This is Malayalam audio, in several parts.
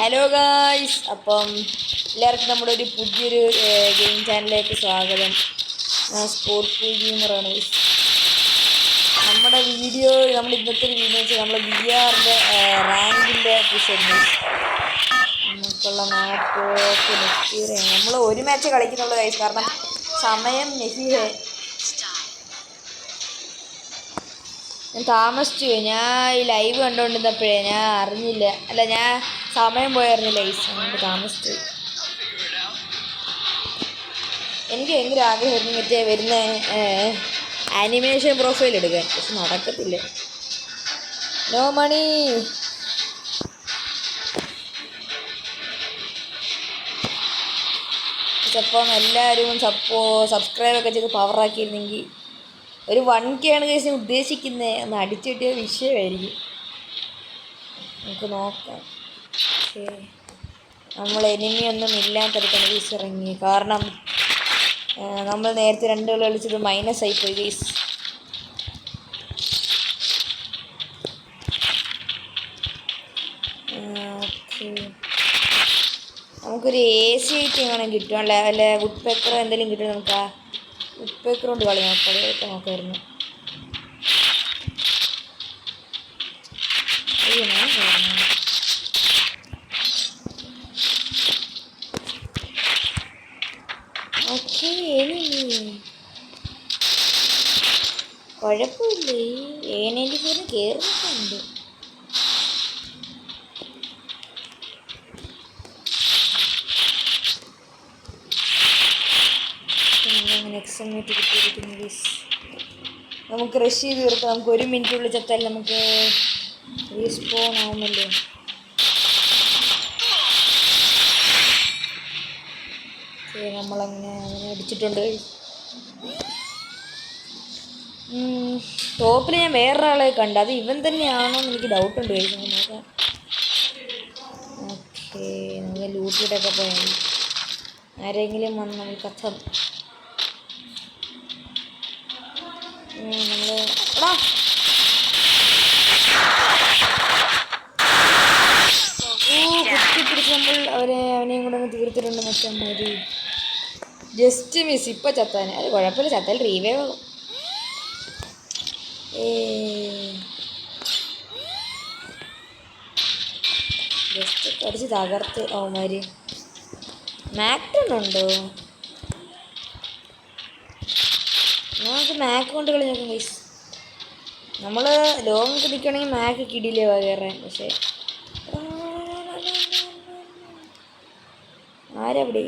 ഹലോ ഗായ്സ് അപ്പം എല്ലാവർക്കും നമ്മുടെ ഒരു പുതിയൊരു ഗെയിം ചാനലിലേക്ക് സ്വാഗതം. ഞാൻ സ്പോർട്സ് ഗെയിമറാണ്. നമ്മുടെ വീഡിയോ നമ്മൾ ഇന്നത്തെ ഒരു വീഡിയോ വെച്ചാൽ നമ്മുടെ ബി ആറിന്റെ റാങ്കിന്റെ കുറിച്ചായിരുന്നു നമുക്കുള്ള മാപ്പ് നമ്മൾ ഒരു മാച്ച് കളിക്കുന്നുള്ളൂ ഗൈസ് കാരണം സമയം നെഹിഹേ ഞാൻ താമസിച്ചു. ഞാൻ ഈ ലൈവ് കണ്ടുകൊണ്ടിരുന്നപ്പോഴേ ഞാൻ അറിഞ്ഞില്ല. അല്ല ഞാൻ സമയം പോയായിരുന്നു ലൈസ്. അതുകൊണ്ട് താമസിച്ചു. എനിക്ക് ഭയങ്കര ആഗ്രഹമായിരുന്നു മറ്റേ വരുന്ന ആനിമേഷൻ പ്രൊഫൈൽ എടുക്കാൻ പക്ഷെ നടക്കത്തില്ല. നോ മണി ചിലപ്പം എല്ലാവരും സപ്പോ സബ്സ്ക്രൈബ് ഒക്കെ ചെയ്ത് പവറാക്കിയിരുന്നെങ്കിൽ ഒരു വൺ കെ ആണ് കേസ് ഉദ്ദേശിക്കുന്നത് ഒന്ന് അടിച്ചിട്ടിയ വിഷയമായിരിക്കും. നമുക്ക് നോക്കാം. പക്ഷേ നമ്മൾ എനിമിയൊന്നും ഇല്ലാത്തടത്താണ് കേസ് ഇറങ്ങി. കാരണം നമ്മൾ നേരത്തെ രണ്ട് കളി കളിച്ചത് മൈനസ് ആയിപ്പോയി പോയി ഗീസ് നമുക്കൊരു എ സി ഐറ്റി എങ്ങനെ കിട്ടും അല്ല അല്ല വുഡ് പേക്കർ എന്തെങ്കിലും കിട്ടും നമുക്ക്? ആ വുഡ് പേക്കർ കൊണ്ട് കളി നോക്കാം നോക്കായിരുന്നു. അയ്യോ ഞാൻ കാരണം ഓക്കെ കുഴപ്പമില്ല. ഏനേന്റെ നയന്റി കയറിയിട്ടുണ്ട് എക്സമേറ്റ് കിട്ടിയിരിക്കുന്നു ഗീസ് നമുക്ക് റഷ് ചെയ്ത് തീർക്കാം. നമുക്ക് ഒരു മിനിറ്റ് ഉള്ളിൽ ചത്താൽ നമുക്ക് റീസ്പോൺ ആവുമല്ലോ നമ്മളങ്ങനെ അങ്ങനെ അടിച്ചിട്ടുണ്ട്. ടോപ്പിൽ ഞാൻ വേറൊരാളെ കണ്ട്. അത് ഇവൻ തന്നെയാണോ എന്ന് എനിക്ക് ഡൗട്ട് ഉണ്ട്. കഴിക്കുന്നത് ഓക്കെ നമുക്ക് ലൂട്ടിയിട്ടൊക്കെ പോയാൽ ആരെങ്കിലും വന്ന് നമ്മൾ കഥ. നമ്മൾ അവരെ അവനെയും കൂടെ അങ്ങ് തീർത്തിട്ടുണ്ട് മറ്റേ അമ്മ ജസ്റ്റ് മിസ് ഇപ്പൊ ചത്താൻ അത് കുഴപ്പമില്ല. ചത്താൽ റീവേ കടിച്ച് തകർത്ത് ഓമാര് മാക്ടണുണ്ടോ നമുക്ക് മാക്ക് കൊണ്ട് കളി നോക്കാം ഗൈസ് നമ്മൾ ലോങ് നിൽക്കണമെങ്കിൽ മാക്ക് കിടിയില്ലേ കയറാൻ പക്ഷേ. ആരവിടെ?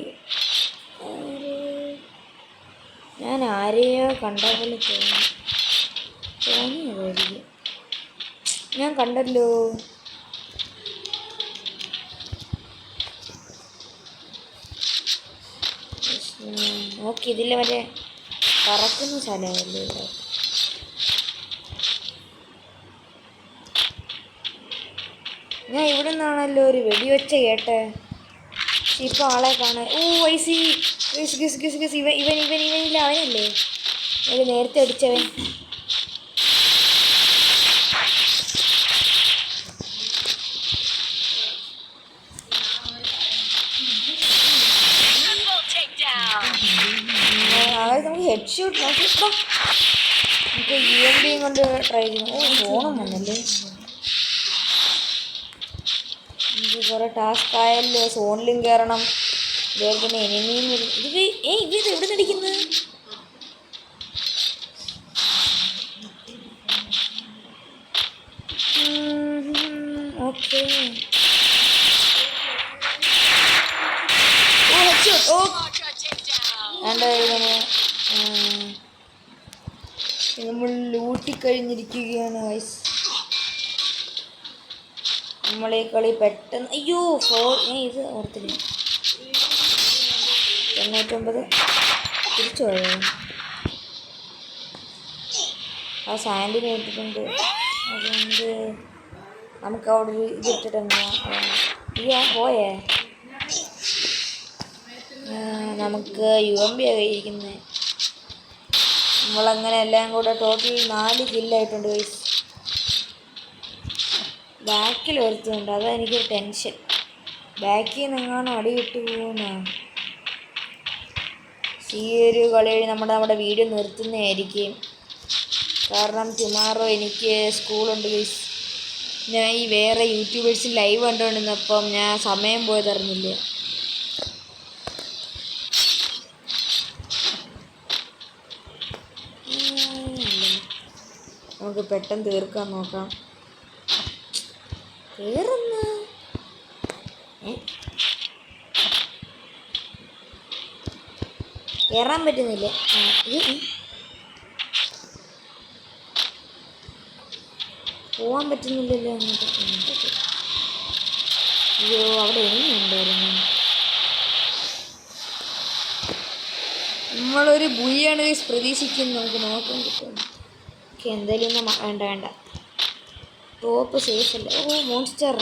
ആര്? ഞാൻ ആരെയോ കണ്ട പോലെ തോന്നി ഞാൻ കണ്ടല്ലോ. നോക്കി ഇതിൽ വരെ പറക്കുന്ന സ്ഥലമല്ലേ ഞാൻ ഇവിടെ നിന്നാണല്ലോ ഒരു വെടിവെച്ച കേട്ടെ. പക്ഷെ ആളെ കാണാൻ ഓ ഗിസ് ഗിസ് ഗിസ് ഗിസ് ഗസ്. ഇവൻ ഇവൻ ഇവൻ ഇവനില്ല അവനല്ലേ? ഒരു നേരത്തെ അടിച്ചവൻ അതായത് നമുക്ക് ഹെഡ് ഷൂട്ട് നോക്കിട്ടോ നമുക്ക് യു എം ബിയും കൊണ്ട് ട്രൈ ചെയ്യുന്നു. ഫോണും വന്നല്ലേ? എനിക്ക് കുറേ ടാസ്ക് ആയല്ലോ. സോണിലും കയറണം ഇതുപോലെ തന്നെ എനിമിയും ഇത് ഏ ഇത് എവിടെ നിന്നിരിക്കുന്നത്? ഓക്കെ. ഓ. ഹെഡ് ഷൂട്ട് ഓ രണ്ടായിരുന്നു നമ്മൾ ലൂട്ടി കഴിഞ്ഞിരിക്കുകയാണ് വയസ് നമ്മളെ കളി പെട്ടെന്ന് അയ്യോ ഫോർ ഇത് ഓർത്തില്ല. തൊണ്ണൂറ്റൊമ്പത്. തിരിച്ചു പോയോ? ആ സാൻഡിന് ഇട്ടിട്ടുണ്ട് അതുകൊണ്ട് നമുക്ക് അവിടെ ഒരു ഇത് ഇട്ടിട്ടെന്നാ അയ്യോ പോയേ? നമുക്ക് യു എം ബി ആയിരിക്കുന്നത് നമ്മളങ്ങനെ എല്ലാം കൂടെ ടോട്ടൽ നാല് കില്ലായിട്ടുണ്ട് ഗൈസ് ബാക്കിൽ ഒരുത്തുണ്ട്. അതാ എനിക്കൊരു ടെൻഷൻ ബാക്കിൽ നിന്നെങ്ങാനും അടി വിട്ടു പോകുന്നതാണ് ഈ ഒരു കളി നമ്മുടെ നമ്മുടെ വീഡിയോ നിർത്തുന്നതായിരിക്കും. കാരണം ടുമാറോ എനിക്ക് സ്കൂളുണ്ട് ഗൈസ് ഞാൻ ഈ വേറെ യൂട്യൂബേഴ്സ് ലൈവ് കണ്ടുകൊണ്ടിരുന്നപ്പം ഞാൻ സമയം പോയതറിഞ്ഞില്ല. നമുക്ക് പെട്ടെന്ന് തീർക്കാൻ നോക്കാം. കേറുന്ന കയറാൻ പറ്റുന്നില്ല? പോവാൻ പറ്റുന്നില്ലല്ലോ അങ്ങോട്ട്. അയ്യോ അവിടെ എങ്ങനെയുണ്ടായിരുന്നു നമ്മളൊരു ബുയാണ് പ്രതീക്ഷിക്കുന്നു. നമുക്ക് നോക്കാൻ കിട്ടും ഓക്കെ എന്തായാലും ഒന്നും വേണ്ട വേണ്ട. ടോപ്പ് സേഫ് അല്ല? ഓ മോൺസ്റ്റർ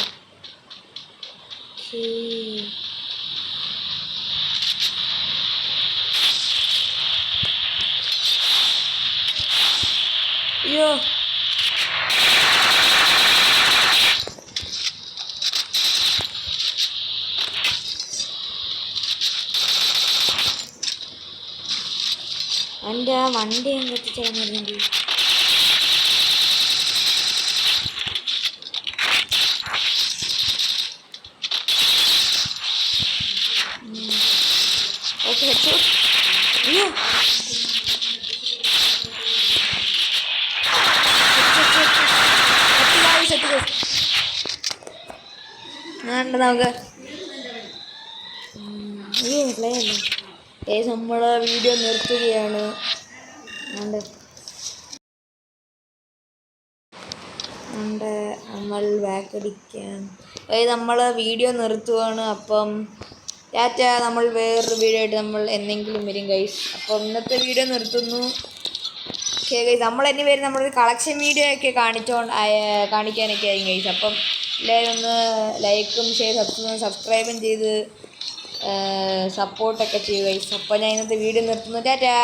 അയ്യോ. എന്റെ ആ വണ്ടി കത്തിച്ചടങ്ങില്ലെങ്കിൽ ഓക്കെ വെച്ചു അയ്യോ പ്ലേ അല്ലേ? ഏ നമ്മളെ വീഡിയോ നിർത്തുകയാണ്. നമ്മൾ ബാക്ക് അടിക്കാൻ. ഏ നമ്മൾ വീഡിയോ നിർത്തുകയാണ് അപ്പം ടാറ്റ നമ്മൾ വേറൊരു വീഡിയോ ആയിട്ട് നമ്മൾ എന്തെങ്കിലും വരും ഗൈസ് അപ്പം ഇന്നത്തെ വീഡിയോ നിർത്തുന്നു. ഓക്കെ ഗൈസ് നമ്മൾ തന്നെ വരും നമ്മളൊരു കളക്ഷൻ വീഡിയോ ഒക്കെ കാണിച്ചോണ്ട് കാണിക്കാനൊക്കെ ആയി ഗൈസ് അപ്പം എല്ലാവരും ഒന്ന് ലൈക്കും ഷെയർ സബ്സ്ക്രൈബും ചെയ്ത് സപ്പോർട്ടൊക്കെ ചെയ്യുക ഗൈസ് അപ്പോൾ ഞാൻ ഇന്നത്തെ വീഡിയോ നിർത്തുന്നു. ടാറ്റാ!